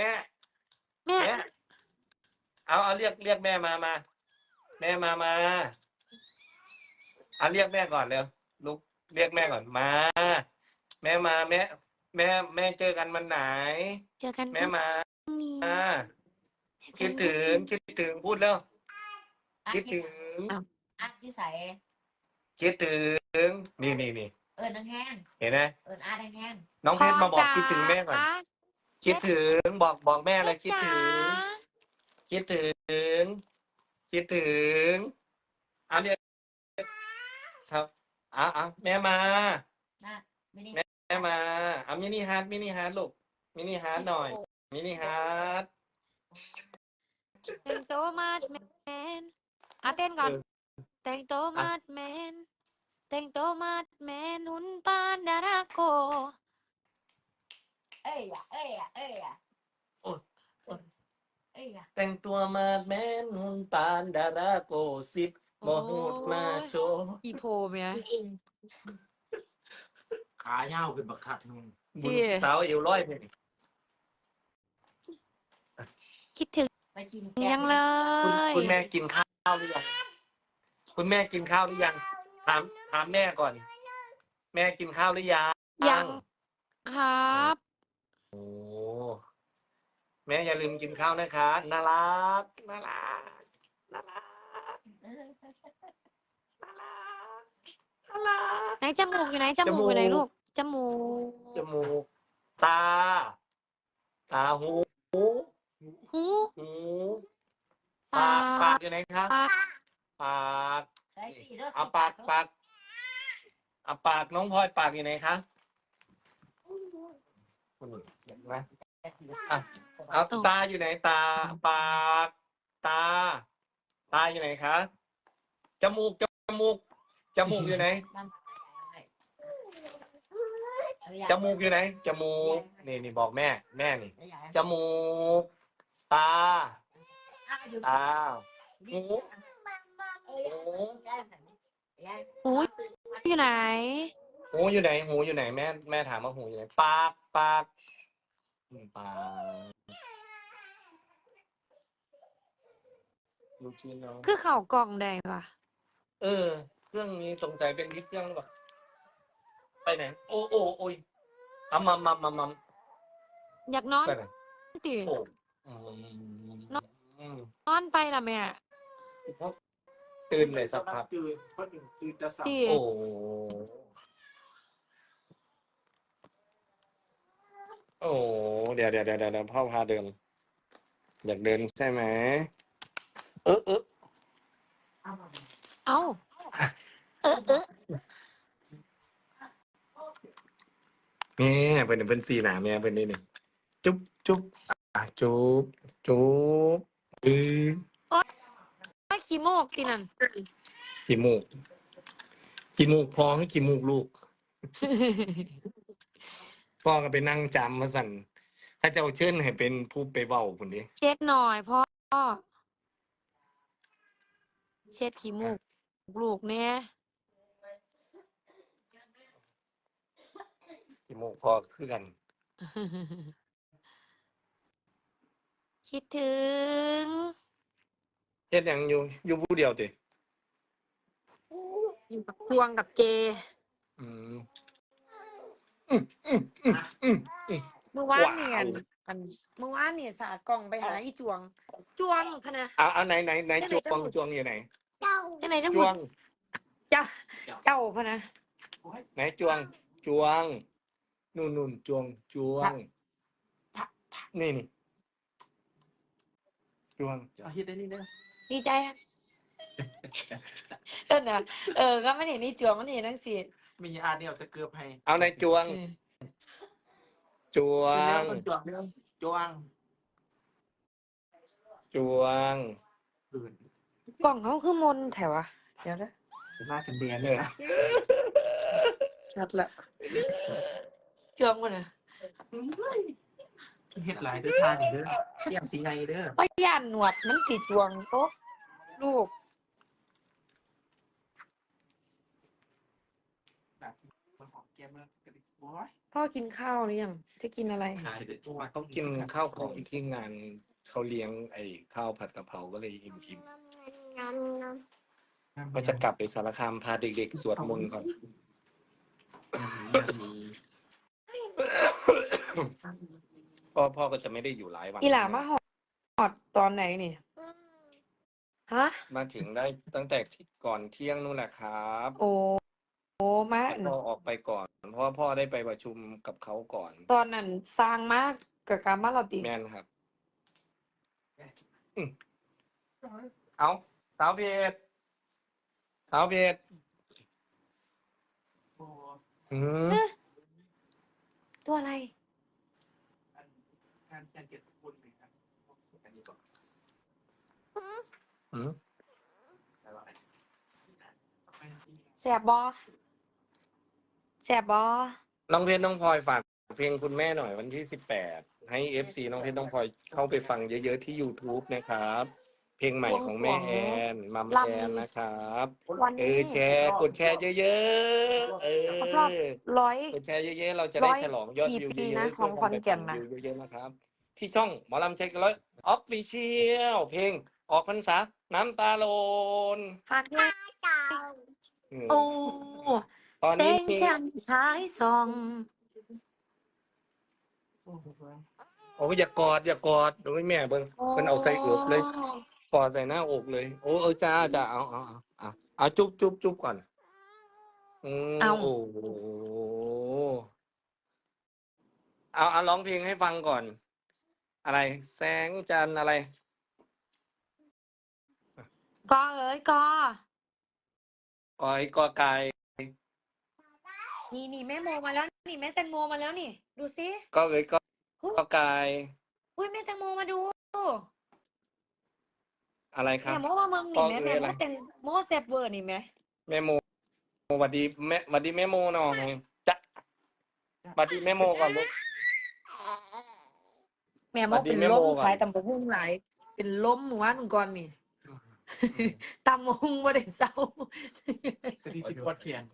ม่ แม่ แม่ เอาเอาเรียกเรียกแม่มามา แม่มามาเอาเรียกแม่ก่อนเร็วลุกเรียกแม่ก่อนมา แม่มาแม่ แม่ แม่เจอกันวันไหน เจอกันแม่มาพรุ่งนี้อ่า เจคิอดกันถึง คิดถึงพูดแล้ว อัดคิดอถึยู่งอัดอยู่ใส่คิดถึง นี่นี่นี่เอิญแห้งเห็นไหมๆเอิญอาดแห้งน้องเพชรมาบอกพ่คิดถึงแม่ก่อนจ๋า คิดถึงบอกบอกแม่เลยแม่คิดจ๋าถึง คิดถึง คิดถึงเอาเรียกครับเอาเอาแม่มาๆนะไม่ได้แม่มาเอามินิฮาร์ดมินิฮาร์ดลูกมินิฮาร์ดหน่อย มินิฮาร์ดแต่งตัวมาดแมนอะเต้นก่อนเออแต่งตัวอะมาดแมนแต่งตัวมาดแมนหุ่นปานดาราโก เอ้ยอะเอ้ยอะเอ้ยอะโอ้ยเอ้ยอะแต่งตัวมาดแมนหุ่นปานดาราโกสิบโมหูดมาโชว์อีโพเมียขาเย้าวขึ้นบักคักนึงบุญดีสาวเอวร้อยเพลงคิดถึงไปชิมยังเลคุณยคุณแม่กินข้าวหรือยังคุณแม่กินข้าวหรือยังถามถามแม่ก่อน แม่กินข้าวหรือยังยังครับโอ้ แม่อย่าลืมกินข้าวนะคะน่ารักน่ารักน่ารักน่ารักน่ารัก ไหนจมูกอยู่ไหนจจมูมูกกอยู่ไหนลูกจมูกจมูกตา ตาหูหูหูปาปากกปากอยู่ไหนคะปากปากใส่สีเด้อเอาปากปากเอาปากน้องพลอยปากอยู่ไหนคะคุณเห็นไหม อะเอาตาอยู่ไหนตาปากตา ตาอยู่ไหนคะจมูกจมูกจมูกอยู่ไหนจมูกอยู่ไหนจมูกนี่นี่บอกแม่ แม่นี่จมูกตาตาหูหูหูอยู่ไหนหูอยู่ไหนหูอยู่ไหนแม่แม่ถามว่าหูอยู่ไหนปากปาก อืมปากลูกชิ้นเนาะคือเข่ากล่องแดงป่ะเออ เครื่องนี้สงสัยเป็นที่เครื่องหรือเปล่าไปไหน โอ้โอ้โอ้ยอามัมมัมมัมมัมอยากนอนไปไหนติโอ้อืมเนอะอืมนอนไปล่ะแม่ตื่นเลยสักพักตื่นเพราะหนึ่งตื่นจะสั่งติโอ้ โอ้เดี๋ยวเดี๋ยวเดี๋ยวเดี๋ยวพ่อพาเดิน อยากเดินใช่ไหมเออเออเอ้า เออเออแม่เป็นเป็นสีหนาแม่เป็นนี่หนึ่งจุ๊บจุ๊บอะจุ๊บจุ๊บอือว่าขี้โมกกินนั่นขี้มูกขี้มูกพอให้ขี้มูกลูก พ่อก็ไปนั่งจำมาสั่น ถ้าเจ้าเชิญให้เป็นผู้ไปเว้าคนนี้เช็ดหน่อยพ่อเช็ดขี้มูกลูกเนี่ยขี้มูกพอคือกัน คิดถึงเฮ็ดหยังอยู่อยู่ผู้เดียวติอยู่กับจวงกับเจ อืม เมื่อวานเนี่ยอันเมื่อวานเนี่ยสาดกล่องไปหาอีจวง จวงพะนะเอาเอาไหนไหนไหนจวงจวงอยู่ไหนจังไหนจะจหมวดงจ้าเจ้าพะนะไหนจวง จวงนู่นนู่นจวง จวงนี่นี่จวงเอาเฮ็ดได้นี่เด้อดีใจอะเออนะเออก็ไม่เห็นนี่จวงมันเห็นทั้งสี่ มีอาเดียวจะเกือบให้เอาไหนจวง จวเดี๋ยวงคนจวงเด้อจวงจวงตื่นกล่องเขาคือมนแถวอะเดี๋ยวนะหน้าฉันแดงเลยนะชัดละจวงมันอะเฮ็ดหลายเด้อทานนี่เด้อเตรียมสีไงเด้อป้ายานหนวดมันติดจวงโต๊ะลูก แบบมันหอมแก้มมากกระดิกโอ้ย พ่อกินข้าวหรือยัง จะกินอะไรขายเด็ดเขากินข้าวของที่งานเขาเลี้ยงไอ้ข้าวผัดกะเพราก็เลยอิ่มกินก็จะกลับไปสารคามพาเด็กๆ สวดมนต์ก่อน พ่อพ่อก็จะไม่ได้อยู่หลายวัน อีหลามาหอดหอดตอนไหนนี่ฮะ มาถึงได้ตั้งแต่ก่อนเที่ยงนู่นแหละครับ โอ้ โอ้มาพ่อออกไปก่อน เพราะว่าพ่อได้ไปประชุมกับเขาก่อนตอนนั้นสร้างมากกับการมาเราติแม่นครับอืมเอาสาวเพชรสาวเพชรอืมตัวอะไร การเขียนเกียรติคุณเลยครับอันนี้ก่อนอืมแต่ว่าไม่ที่แสบบอ แสบบอน้องเพชรน้องพลอยฝากเพลงคุณแม่หน่อยวันที่สิบแปดให้เอฟซีน้องเพชรน้องพลอยเข้าไปฟังเยอะๆที่ YouTube นะครับ เพลงใหม่ของแม่แอนมัมแอนนะครับวันเอนี้ อแชร์กดแชร์เยอะๆเออรอบร้อย กดแชร์เยอะๆ เราจะได้ร้อยฉลองยอดกี่วิวปีเยนะอะๆของขอนแก่นนะ ช่วยกัไปปั่วิวเยอะๆนะครับ ที่ช่องหมอลำเช็คร้อยออฟฟิเชียลเพลงออกพรรษาน้ำตาโลนฝากด้วยอืมโอ้ ตอนเส้นี้นมีจันทร์ฉายส่องโอ้โหโอ้ยอย่ากอดอย่ากอดโอ้ยแม่เบิ้งเพิ่นเอาใส่อกเลย กอดใส่หน้าอกเลย โอ้เออจ้าจ้าเอาเอาเอาเอาเอาจุ๊บจุ๊บจุ๊บก่อนอืมเอา โอ้โหเอาเอาร้องเพลงให้ฟังก่อน อะไร แสงจันทร์อะไร กอเอ้ยกอ กอยกอไก่ นี่นี่แม่โมมาแล้วนี่แม่แตงโมมาแล้วนี่ ดูสิก็เอ้ยก็หุ้ยก็ไก่อุ้ยแม่แตงโมมาดูอะไรครัแม่บโมมาเมืองนี่กอแม่เอ้แม่ยโมอะไรแตงโมแซบเวอร์นี่แม่แม่โมหวัดดีแม่หวัดดีแม่โมหน่อยจะหวัดดีแม่โมก่อนลูกแม่โมสวัสดีเป็นแม่ลโมมก่อนขายตำบกหุ่งหลายเป็นลมหมู่บ้านหนึ่งก่อนนี่ตำบกหุ่งบ่ได้เศร้า แต่ที่ที่ปวดแขน